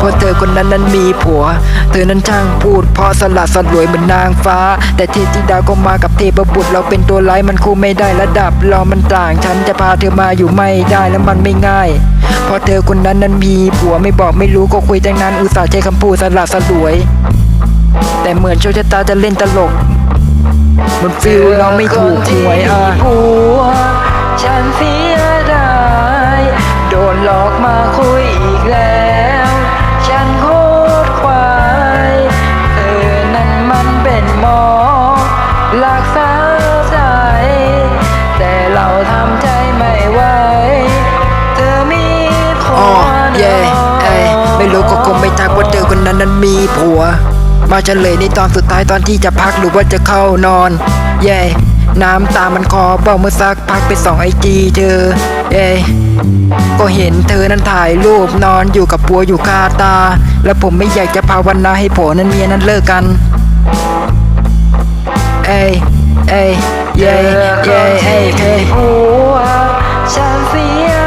พอคนนั้นนั้นมีผัว เธอนั้นช่างพูดเพอสลัดสลวยเหมือนนางฟ้า แต่เทพธิดาก็มากับเทพบุตรเราเป็นตัวร้ายมันคู่ไม่ได้ระดับ เรามันต่างฉันจะพาเธอมาอยู่ไม่ได้แล้วมันไม่ง่ายเพราะเธอคนนั้นนั้นมีผัวไม่บอกไม่รู้ก็คุยแต่งนานอุตส่าห์ใช้คำพูดสลัดสลวย แต่เหมือนโชคชะตาจะเล่นตลกมันฟิลเราไม่ถูกหวยอะผัวฉันเสีย มาเฉลยในตอนสุดท้ายตอนที่จะพักหรือว่าจะเข้านอน เย่ น้ำตามันคอเบ้าเมื่อสักพักไปสองไอจีเธอ เย่ก็เห็นเธอนั้นถ่ายรูปนอนอยู่กับผัวอยู่คาตา แล้วผมไม่อยากจะภาวนาให้ผัวนั้นเมียนั้นเลิกกัน เอ้ยเอ้ยเย่เย่เอ้ยเอ้ยผัวฉันเสีย